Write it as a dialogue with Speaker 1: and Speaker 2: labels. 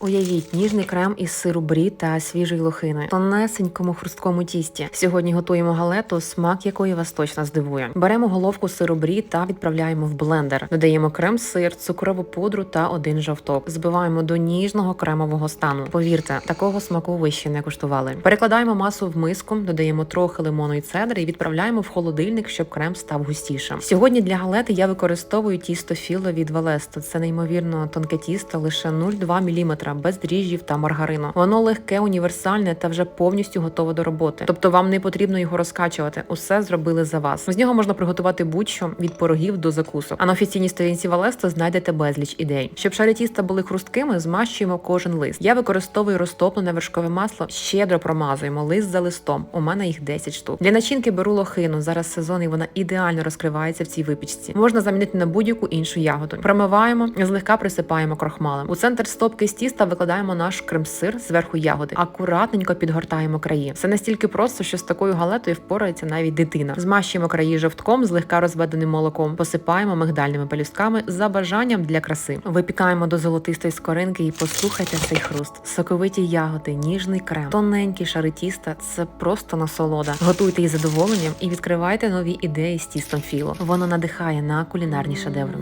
Speaker 1: Уявіть ніжний крем із сиру брі та свіжої лохини, тонесенькому хрусткому тісті. Сьогодні готуємо галету, смак якої вас точно здивує. Беремо головку сиру брі та відправляємо в блендер. Додаємо крем-сир, цукрову пудру та один жовток. Збиваємо до ніжного кремового стану. Повірте, такого смаку ви ще не куштували. Перекладаємо масу в миску, додаємо трохи лимону і цедри і відправляємо в холодильник, щоб крем став густішим. Сьогодні для галети я використовую тісто філо від Валесто. Це неймовірно тонке тісто, лише 0,2 мм, без дріжджів та маргарину. Воно легке, універсальне та вже повністю готове до роботи. Тобто вам не потрібно його розкачувати. Усе зробили за вас. З нього можна приготувати будь-що від порогів до закусок. А на офіційній сторінці Валесто знайдете безліч ідей. Щоб шарі тіста були хрусткими, змащуємо кожен лист. Я використовую розтоплене вершкове масло, щедро промазуємо лист за листом. У мене їх 10 штук. Для начинки беру лохину. Зараз сезон і вона ідеально розкривається в цій випічці. Можна замінити на будь-яку іншу ягоду. Промиваємо, злегка присипаємо крохмалем. У центр стопки з тіста викладаємо наш крем-сир зверху ягоди. Акуратненько підгортаємо краї. Це настільки просто, що з такою галетою впорається навіть дитина. Змащуємо краї жовтком, злегка розведеним молоком, посипаємо мигдальними пелюстками за бажанням для краси. Випікаємо до золотистої скоринки і послухайте цей хруст. Соковиті ягоди, ніжний крем, тоненькі шари тіста це просто насолода. Готуйте із задоволенням і відкривайте нові ідеї з тістом філо. Воно надихає на кулінарні шедеври.